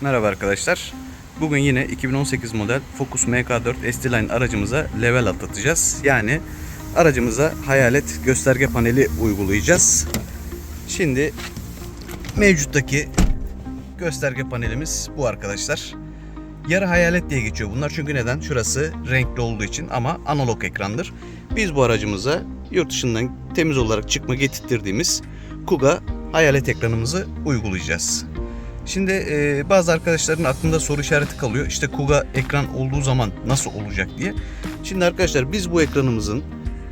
Merhaba arkadaşlar. Bugün yine 2018 model Focus MK4 ST-Line aracımıza level atlatacağız. Yani aracımıza hayalet gösterge paneli uygulayacağız. Şimdi mevcuttaki gösterge panelimiz bu arkadaşlar. Yarı hayalet diye geçiyor bunlar. Çünkü neden? Şurası renkli olduğu için ama analog ekrandır. Biz bu aracımıza yurt dışından temiz olarak çıkma getirttirdiğimiz Kuga hayalet ekranımızı uygulayacağız. Şimdi e, bazı arkadaşların aklında soru işareti kalıyor. İşte Kuga ekran olduğu zaman nasıl olacak diye. Şimdi arkadaşlar biz bu ekranımızın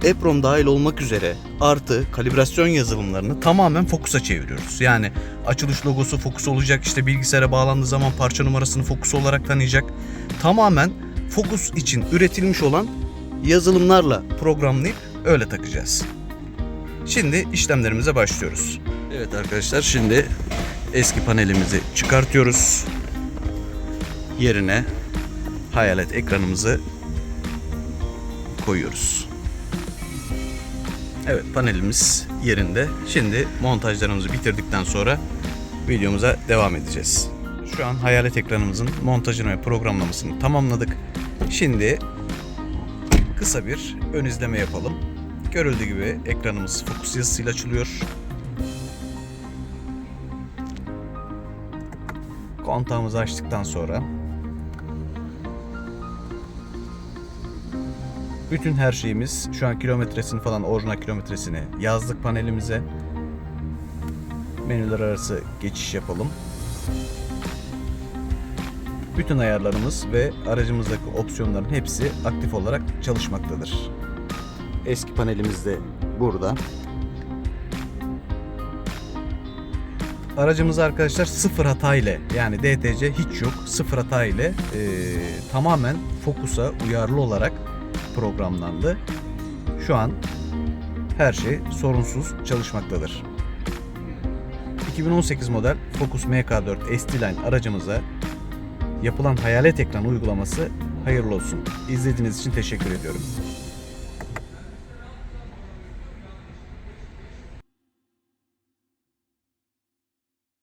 EPROM dahil olmak üzere artı kalibrasyon yazılımlarını tamamen Focus'a çeviriyoruz. Yani açılış logosu Focus olacak. işte bilgisayara bağlandığı zaman parça numarasını Focus olarak tanıyacak. Tamamen Focus için üretilmiş olan yazılımlarla programlayıp öyle takacağız. Şimdi işlemlerimize başlıyoruz. Evet arkadaşlar şimdi eski panelimizi çıkartıyoruz. Yerine hayalet ekranımızı koyuyoruz. Evet panelimiz yerinde. Şimdi montajlarımızı bitirdikten sonra videomuza devam edeceğiz. Şu an hayalet ekranımızın montajını ve programlamasını tamamladık. Şimdi kısa bir ön izleme yapalım. Görüldüğü gibi ekranımız fokus yazısıyla açılıyor. Kontağımızı açtıktan sonra bütün her şeyimiz şu an kilometresini falan orijinal kilometresini yazdık panelimize. Menüler arası geçiş yapalım. Bütün ayarlarımız ve aracımızdaki opsiyonların hepsi aktif olarak çalışmaktadır. Eski panelimiz de burada. Aracımız arkadaşlar sıfır hata ile yani DTC hiç yok sıfır hata ile e, tamamen fokusa uyarlı olarak programlandı. Şu an her şey sorunsuz çalışmaktadır. 2018 model Focus MK4 ST-Line aracımıza yapılan hayalet ekran uygulaması hayırlı olsun. İzlediğiniz için teşekkür ediyorum.